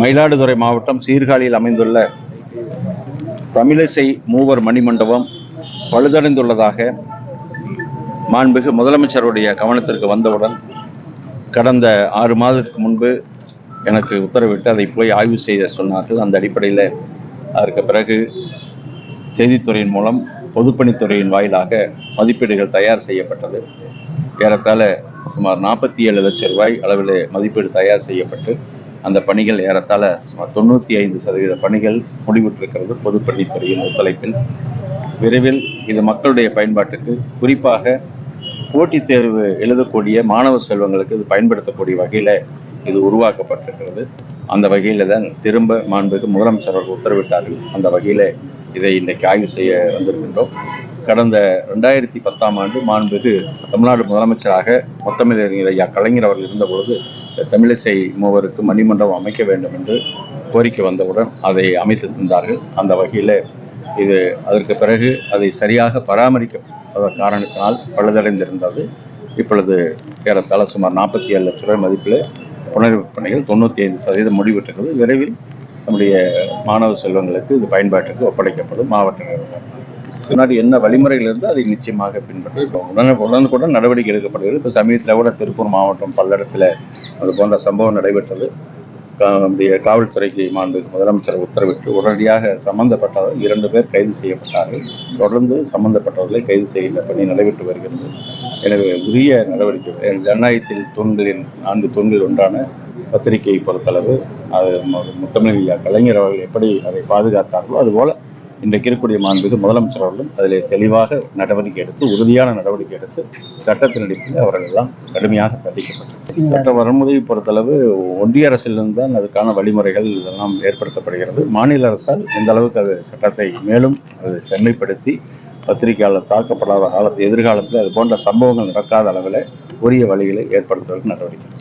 மயிலாடுதுறை மாவட்டம் சீர்காழியில் அமைந்துள்ள தமிழிசை மூவர் மணிமண்டபம் பழுதடைந்துள்ளதாக மாண்புமிகு முதலமைச்சருடைய கவனத்திற்கு வந்தவுடன் கடந்த ஆறு மாதத்துக்கு முன்பு எனக்கு உத்தரவிட்டு அதை போய் ஆய்வு செய்த சொன்னார்கள். அந்த அடிப்படையில் அதற்கு பிறகு செய்தித்துறையின் மூலம் பொதுப்பணித்துறையின் வாயிலாக மதிப்பீடுகள் தயார் செய்யப்பட்டது. ஏறத்தாழ சுமார் நாற்பத்தி ஏழு லட்சம் ரூபாய் அளவில் மதிப்பீடு தயார் செய்யப்பட்டு அந்த பணிகள் ஏறத்தாழ சுமார் தொண்ணூற்றி ஐந்து சதவீத பணிகள் முடிவுற்றிருக்கிறது. பொதுப்பணித்துறையின் ஒத்துழைப்பில். விரைவில் இது மக்களுடைய பயன்பாட்டுக்கு குறிப்பாக போட்டித் தேர்வு எழுதக்கூடிய மாணவ செல்வங்களுக்கு இது பயன்படுத்தக்கூடிய வகையில் இது உருவாக்கப்பட்டிருக்கிறது. அந்த வகையில் தான் திரும்ப மாண்புக்கு முதலமைச்சர் அவர்கள் உத்தரவிட்டார்கள். அந்த வகையில் இதை இன்றைக்கு ஆய்வு செய்ய வந்திருக்கின்றோம். கடந்த ரெண்டாயிரத்தி பத்தாம் ஆண்டு மாண்புக்கு தமிழ்நாடு முதலமைச்சராக முத்தமிழறிஞர் ஐயா கலைஞர் அவர்கள் இருந்தபொழுது தமிழிசை மூவருக்கு மணிமண்டபம் அமைக்க வேண்டும் என்று கோரிக்கை வந்தவுடன் அதை அமைத்து தந்தார்கள். அந்த வகையில் இது அதற்கு பிறகு அதை சரியாக பராமரிக்க காரணத்தினால் பழுதடைந்திருந்தது. இப்பொழுது ஏறத்தாழ சுமார் நாற்பத்தி ஏழு லட்ச ரூபாய் மதிப்பில் புனரமைப்பு பணிகள் தொண்ணூற்றி ஐந்து சதவீதம் முடிவிட்டிருக்கிறது. விரைவில் நம்முடைய மாணவ செல்வங்களுக்கு இது பயன்பாட்டுக்கு ஒப்படைக்கப்படும் மாவட்ட நிர்வாகம். முன்னாடி என்ன வழிமுறைகள் இருந்து அதை நிச்சயமாக பின்பற்றி உடனே உடனுக்குடன் நடவடிக்கை எடுக்கப்படுகிறது. இப்போ சமீபத்தில் கூட திருப்பூர் மாவட்டம் பல்லடத்தில் அது போன்ற சம்பவம் நடைபெற்றது. நம்முடைய காவல்துறைக்கு மாண்பு முதலமைச்சர் உத்தரவிட்டு உடனடியாக சம்பந்தப்பட்டவர் இரண்டு பேர் கைது செய்யப்பட்டார்கள். தொடர்ந்து சம்பந்தப்பட்டவர்களை கைது செய்யல பணி நடைபெற்று வருகிறது. எனவே உரிய நடவடிக்கை ஜனநாயகத்தில் தூண்களின் நான்கு தூண்கள் ஒன்றான பத்திரிகையை பொறுத்தளவு அது முத்தமிழ் கலைஞர் அவர்கள் எப்படி அதை பாதுகாத்தார்களோ அதுபோல் இன்றைக்கு இருக்கக்கூடிய மாண்புக்கு முதலமைச்சர் அவர்களும் அதில் தெளிவாக நடவடிக்கை எடுத்து உறுதியான நடவடிக்கை எடுத்து சட்டத்தின் அடிப்படையில் அவர்கள் எல்லாம் கடுமையாக தண்டிக்கப்பட்டது சட்ட வரமுறையை பொறுத்தளவு ஒன்றிய அரசிலிருந்து தான் அதுக்கான வழிமுறைகள் இதெல்லாம் ஏற்படுத்தப்படுகிறது. மாநில அரசால் எந்த அளவுக்கு அது சட்டத்தை மேலும் அது செம்மைப்படுத்தி பத்திரிகையாளர் தாக்கப்படாத காலத்து எதிர்காலத்தில் அது போன்ற சம்பவங்கள் நடக்காத அளவில் உரிய வழிகளை ஏற்படுத்துவதற்கு நடவடிக்கை